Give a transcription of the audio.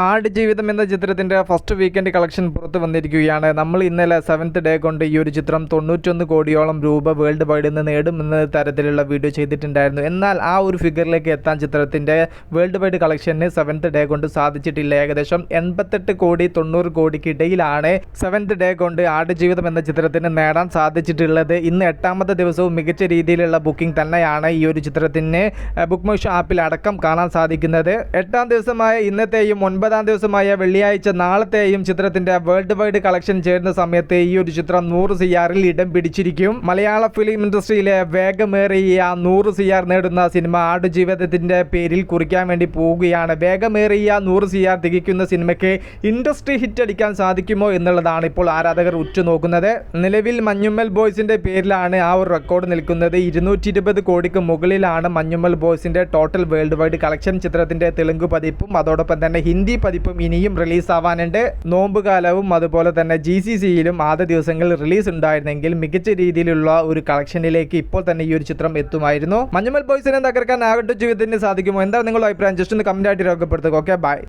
ആട് ജീവിതം എന്ന ചിത്രത്തിന്റെ ഫസ്റ്റ് വീക്കെൻഡ് കളക്ഷൻ പുറത്ത് വന്നിരിക്കുകയാണ്. നമ്മൾ ഇന്നലെ സെവൻത്ത് ഡേ കൊണ്ട് ഈ ഒരു ചിത്രം തൊണ്ണൂറ്റൊന്ന് കോടിയോളം രൂപ വേൾഡ് വൈഡിൽ നിന്ന് നേടുമെന്ന തരത്തിലുള്ള വീഡിയോ ചെയ്തിട്ടുണ്ടായിരുന്നു. എന്നാൽ ആ ഒരു ഫിഗറിലേക്ക് എത്താൻ ചിത്രത്തിന്റെ വേൾഡ് വൈഡ് കളക്ഷന് സെവൻത്ത് ഡേ കൊണ്ട് സാധിച്ചിട്ടില്ല. ഏകദേശം എൺപത്തെട്ട് കോടി തൊണ്ണൂറ് കോടിക്കിടയിലാണ് സെവൻത്ത് ഡേ കൊണ്ട് ആട് ജീവിതം എന്ന ചിത്രത്തിന് നേടാൻ സാധിച്ചിട്ടുള്ളത്. ഇന്ന് എട്ടാമത്തെ ദിവസവും മികച്ച രീതിയിലുള്ള ബുക്കിംഗ് തന്നെയാണ് ഈ ഒരു ചിത്രത്തിന് ബുക്ക് മൈ ഷോ ആപ്പിൽ അടക്കം കാണാൻ സാധിക്കുന്നത്. എട്ടാം ദിവസമായ ഇന്നത്തെയും ഒൻപതാം ദിവസമായ വെള്ളിയാഴ്ച നാളത്തെയും ചിത്രത്തിന്റെ വേൾഡ് വൈഡ് കളക്ഷൻ ചേരുന്ന സമയത്ത് ഈ ഒരു ചിത്രം നൂറ് സിയാറിൽ ഇടം പിടിച്ചിരിക്കും. മലയാള ഫിലിം ഇൻഡസ്ട്രിയിലെ വേഗമേറിയ നൂറ് സിയാർ നേടുന്ന സിനിമ ആടുജീവിതത്തിന്റെ പേരിൽ കുറിക്കാൻ വേണ്ടി പോവുകയാണ്. വേഗമേറിയ നൂറ് സിയാർ തികയ്ക്കുന്ന സിനിമയ്ക്ക് ഇൻഡസ്ട്രി ഹിറ്റ് അടിക്കാൻ സാധിക്കുമോ എന്നുള്ളതാണ് ഇപ്പോൾ ആരാധകർ ഉറ്റുനോക്കുന്നത്. നിലവിൽ മഞ്ഞുമ്മൽ ബോയ്സിന്റെ പേരിലാണ് ആ ഒരു റെക്കോർഡ് നിൽക്കുന്നത്. ഇരുന്നൂറ്റി ഇരുപത് കോടിക്ക് മുകളിലാണ് മഞ്ഞുമ്മൽ ബോയ്സിന്റെ ടോട്ടൽ വേൾഡ് വൈഡ് കളക്ഷൻ ചിത്രത്തിന്റെ തെലുങ്ക് പതിപ്പും. അതോടൊപ്പം തന്നെ ഹിന്ദി പതിപ്പും ഇനിയും റിലീസ് ആവാനുണ്ട് അതുപോലെ തന്നെ ജി സി സിയിലും ആദ്യ ദിവസങ്ങളിൽ റിലീസ് ഉണ്ടായിരുന്നെങ്കിൽ മികച്ച രീതിയിലുള്ള ഒരു കളക്ഷനിലേക്ക് ഇപ്പോൾ തന്നെ ഈ ഒരു ചിത്രം എത്തുമായിരുന്നു. മഞ്ഞുമൽ ബോയ്സിനെ തകർക്കാൻ ആകട്ടെ ജീവിതത്തിന് സാധിക്കുമോ? എന്താണ് നിങ്ങളുടെ അഭിപ്രായം? ജസ്റ്റ് ഒന്ന് കമന്റ് ആയിട്ട് രേഖപ്പെടുത്തുക. Okay bye